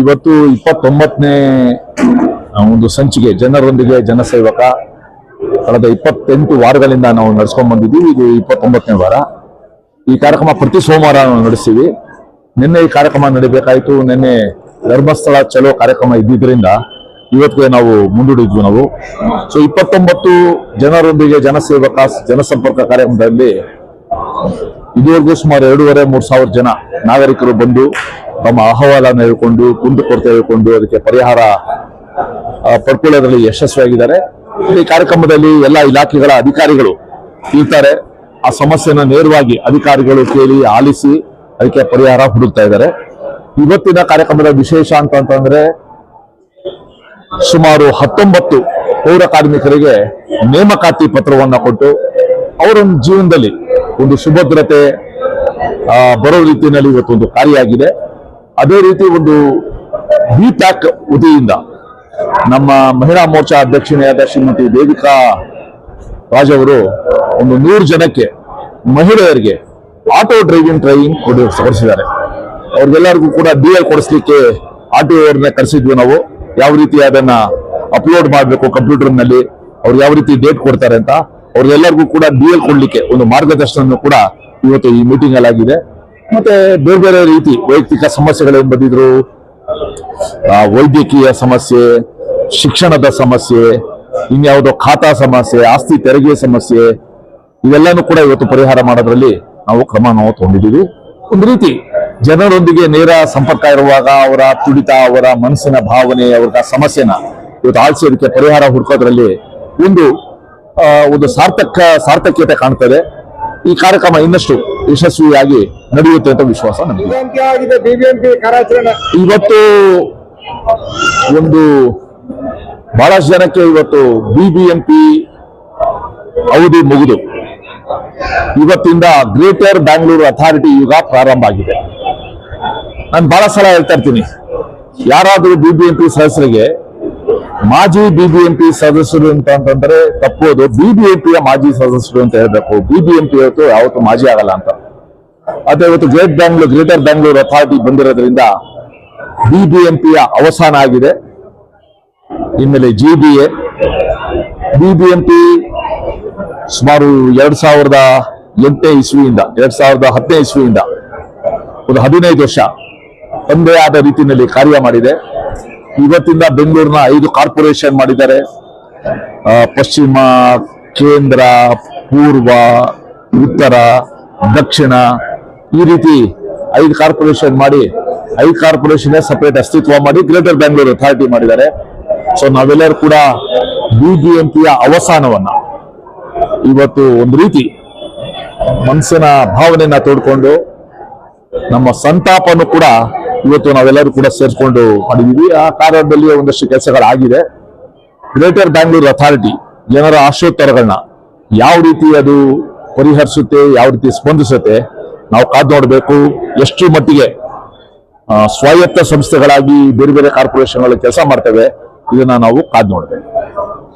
ಇವತ್ತು ಇಪ್ಪತ್ತೊಂಬತ್ತನೇ ಒಂದು ಸಂಚಿಕೆ, ಜನರೊಂದಿಗೆ ಜನಸೇವಕ, ಕಳೆದ ಇಪ್ಪತ್ತೆಂಟು ವಾರಗಳಿಂದ ನಾವು ನಡೆಸ್ಕೊಂಡ್ ಬಂದಿದ್ದೀವಿ. ಇದು ಇಪ್ಪತ್ತೊಂಬತ್ತನೇ ವಾರ. ಈ ಕಾರ್ಯಕ್ರಮ ಪ್ರತಿ ಸೋಮವಾರ ನಾವು ನಡೆಸ್ತೀವಿ. ನಿನ್ನೆ ಈ ಕಾರ್ಯಕ್ರಮ ನಡಿಬೇಕಾಯ್ತು. ನಿನ್ನೆ ಧರ್ಮಸ್ಥಳ ಚಲೋ ಕಾರ್ಯಕ್ರಮ ಇದ್ದಿದ್ರಿಂದ ಇವತ್ತಿಗೆ ನಾವು ಮುಂದೂಡಿದ್ವಿ ನಾವು. ಸೊ ಇಪ್ಪತ್ತೊಂಬತ್ತು ಜನರೊಂದಿಗೆ ಜನಸೇವಕ, ಜನಸಂಪರ್ಕ ಕಾರ್ಯಕ್ರಮದಲ್ಲಿ ಇದುವರೆಗೂ ಸುಮಾರು ಎರಡೂವರೆ, ಮೂರು ಸಾವಿರ ಜನ ನಾಗರಿಕರು ಬಂದು ತಮ್ಮ ಅಹವಾಲನ್ನು ಹೇಳ್ಕೊಂಡು, ಕುಂದುಕೊರತೆ ಹೇಳ್ಕೊಂಡು, ಅದಕ್ಕೆ ಪರಿಹಾರ ಪಡ್ಕೊಳ್ಳೋದ್ರಲ್ಲಿ ಯಶಸ್ವಿಯಾಗಿದ್ದಾರೆ. ಈ ಕಾರ್ಯಕ್ರಮದಲ್ಲಿ ಎಲ್ಲ ಇಲಾಖೆಗಳ ಅಧಿಕಾರಿಗಳು ಇರ್ತಾರೆ. ಆ ಸಮಸ್ಯೆನ ನೇರವಾಗಿ ಅಧಿಕಾರಿಗಳು ಕೇಳಿ, ಆಲಿಸಿ, ಅದಕ್ಕೆ ಪರಿಹಾರ ಹುಡುಕ್ತಾ ಇದ್ದಾರೆ. ಇವತ್ತಿನ ಕಾರ್ಯಕ್ರಮದ ವಿಶೇಷ ಅಂತಂತಂದ್ರೆ ಸುಮಾರು ಹತ್ತೊಂಬತ್ತು ಪೌರ ಕಾರ್ಮಿಕರಿಗೆ ನೇಮಕಾತಿ ಪತ್ರವನ್ನ ಕೊಟ್ಟು ಅವರ ಜೀವನದಲ್ಲಿ ಒಂದು ಸುಭದ್ರತೆ ಬರೋ ರೀತಿಯಲ್ಲಿ ಇವತ್ತೊಂದು ಕಾರ್ಯ ಆಗಿದೆ. ಅದೇ ರೀತಿ ಒಂದು ಬಿ ಪ್ಯಾಕ್ ವತಿಯಿಂದ ನಮ್ಮ ಮಹಿಳಾ ಮೋರ್ಚಾ ಅಧ್ಯಕ್ಷೆಯಾದ ಶ್ರೀಮತಿ ದೇವಿಕಾ ರಾಜ್ ಅವರು ಒಂದು ನೂರು ಜನಕ್ಕೆ ಮಹಿಳೆಯರಿಗೆ ಆಟೋ ಡ್ರೈವಿಂಗ್ ಟ್ರೈನಿಂಗ್ ಕೊಡಿ ಕೊಡಿಸಿದ್ದಾರೆ. ಅವ್ರಿಗೆಲ್ಲರಿಗೂ ಕೂಡ ಡಿ ಎಲ್ ಕೊಡಿಸ್ಲಿಕ್ಕೆ ಆಟೋ ಅವ್ರನ್ನ ಕರೆಸಿದ್ವಿ ನಾವು. ಯಾವ ರೀತಿ ಅದನ್ನ ಅಪ್ಲೋಡ್ ಮಾಡಬೇಕು ಕಂಪ್ಯೂಟರ್ನಲ್ಲಿ, ಅವ್ರು ಯಾವ ರೀತಿ ಡೇಟ್ ಕೊಡ್ತಾರೆ ಅಂತ ಅವ್ರಿಗೆಲ್ಲರಿಗೂ ಕೂಡ ಡಿ ಎಲ್ ಕೊಡ್ಲಿಕ್ಕೆ ಒಂದು ಮಾರ್ಗದರ್ಶನ ಕೂಡ ಇವತ್ತು ಈ ಮೀಟಿಂಗ್ ಅಲ್ಲಿ ಆಗಿದೆ. ಮತ್ತೆ ಬೇರೆ ಬೇರೆ ರೀತಿ ವೈಯಕ್ತಿಕ ಸಮಸ್ಯೆಗಳೇನು ಬಂದಿದ್ರು? ವೈದ್ಯಕೀಯ ಸಮಸ್ಯೆ, ಶಿಕ್ಷಣದ ಸಮಸ್ಯೆ, ಇನ್ಯಾವುದೋ ಖಾತಾ ಸಮಸ್ಯೆ, ಆಸ್ತಿ ತೆರಿಗೆ ಸಮಸ್ಯೆ, ಇವೆಲ್ಲಾನು ಕೂಡ ಇವತ್ತು ಪರಿಹಾರ ಮಾಡೋದ್ರಲ್ಲಿ ನಾವು ಕ್ರಮ ನಾವು ತಗೊಂಡಿದ್ದೀವಿ. ಒಂದು ರೀತಿ ಜನರೊಂದಿಗೆ ನೇರ ಸಂಪರ್ಕ ಇರುವಾಗ ಅವರ ತುಡಿತ, ಅವರ ಮನಸ್ಸಿನ ಭಾವನೆ ಅವರ ಸಮಸ್ಯೆನ ಇವತ್ತು ಆಲಿಸೋದಕ್ಕೆ ಪರಿಹಾರ ಹುಡುಕೋದ್ರಲ್ಲಿ ಒಂದು ಒಂದು ಸಾರ್ಥಕ, ಸಾರ್ಥಕ್ಯತೆ ಕಾಣ್ತದೆ. ಈ ಕಾರ್ಯಕ್ರಮ ಇನ್ನಷ್ಟು ಯಶಸ್ವಿಯಾಗಿ ನಡೆಯುತ್ತೆ ಅಂತ ವಿಶ್ವಾಸ ನಮಗೆ. ಇವತ್ತು ಒಂದು ಬಹಳಷ್ಟು ಜನಕ್ಕೆ ಇವತ್ತು ಬಿಬಿಎಂಪಿ ಅವಧಿ ಮುಗಿದು. ಇವತ್ತಿಂದ ಗ್ರೇಟರ್ ಬ್ಯಾಂಗ್ಳೂರು ಅಥಾರಿಟಿ ಯುಗ ಪ್ರಾರಂಭ ಆಗಿದೆ. ನಾನು ಬಹಳ ಸಲ ಹೇಳ್ತಾ ಇರ್ತೀನಿ ಯಾರಾದರೂ ಬಿಬಿಎಂಪಿ ಸದಸ್ಯರಿಗೆ ಮಾಜಿ ಬಿಬಿಎಂಪಿ ಸದಸ್ಯರು ಅಂತ ಅಂತಂದ್ರೆ ತಪ್ಪೋದು ಬಿಬಿಎಂಪಿಯ ಮಾಜಿ ಸದಸ್ಯರು ಅಂತ ಹೇಳ್ಬೇಕು. ಬಿಬಿಎಂಪಿ ಇವತ್ತು ಯಾವತ್ತು ಮಾಜಿ ಆಗಲ್ಲ ಅಂತ. ಅದೇ ಇವತ್ತು great Bangalore greater Bangalore authority ಬಂದಿರೋದ್ರಿಂದ ಬಿಬಿಎಂಪಿಯ ಅವಸಾನ ಆಗಿದೆ. ಇನ್ಮೇಲೆ ಜಿ ಬಿ ಎ ಬಿಬಿಎಂಪಿ ಸುಮಾರು ಎರಡ್ ಸಾವಿರದ ಎಂಟನೇ ಇಸ್ವಿಯಿಂದ, ಎರಡ್ ಸಾವಿರದ ಹತ್ತನೇ ಇಸ್ವಿಯಿಂದ ಒಂದು ಹದಿನೈದು ವರ್ಷ ಒಂದೇ ಆದ ರೀತಿಯಲ್ಲಿ ಕಾರ್ಯ ಮಾಡಿದೆ. ಇವತ್ತಿಂದ ಬೆಂಗಳೂರಿನ ಐದು ಕಾರ್ಪೊರೇಷನ್ ಮಾಡಿದ್ದಾರೆ. ಪಶ್ಚಿಮ, ಕೇಂದ್ರ, ಪೂರ್ವ, ಉತ್ತರ, ದಕ್ಷಿಣ ಈ ರೀತಿ ಐದು ಕಾರ್ಪೊರೇಷನ್ ಮಾಡಿ ಐದು ಕಾರ್ಪೊರೇಷನ್ ಸಪರೇಟ್ ಅಸ್ತಿತ್ವ ಮಾಡಿ ಗ್ರೇಟರ್ ಬ್ಯಾಂಗ್ಳೂರ್ ಅಥಾರಿಟಿ ಮಾಡಿದ್ದಾರೆ. ಸೊ ನಾವೆಲ್ಲರೂ ಕೂಡ ಬಿಬಿಎಂಪಿಯ ಅವಸಾನವನ್ನ ಇವತ್ತು ಒಂದು ರೀತಿ ಮನಸ್ಸಿನ ಭಾವನೆಯನ್ನ ತೋಡ್ಕೊಂಡು ನಮ್ಮ ಸಂತಾಪನು ಕೂಡ ಇವತ್ತು ನಾವೆಲ್ಲರೂ ಕೂಡ ಸೇರಿಸ್ಕೊಂಡು ಮಾಡಿದೀವಿ ಆ ಕಾರ್ಯದಲ್ಲಿ ಒಂದಷ್ಟು ಕೆಲಸಗಳಾಗಿದೆ. ಗ್ರೇಟರ್ ಬ್ಯಾಂಗ್ಳೂರ್ ಅಥಾರಿಟಿ ಜನರ ಆಶೋತ್ತರಗಳನ್ನ ಯಾವ ರೀತಿ ಅದು ಪರಿಹರಿಸುತ್ತೆ, ಯಾವ ರೀತಿ ಸ್ಪಂದಿಸುತ್ತೆ, ನಾವು ಕಾದು ನೋಡಬೇಕು. ಎಷ್ಟು ಮಟ್ಟಿಗೆ ಸ್ವಾಯತ್ತ ಸಂಸ್ಥೆಗಳಾಗಿ ಬೇರೆ ಬೇರೆ ಕಾರ್ಪೊರೇಷನ್ಗಳು ಕೆಲಸ ಮಾಡ್ತೇವೆ, ಇದನ್ನ ನಾವು ಕಾದು ನೋಡ್ಬೇಕು.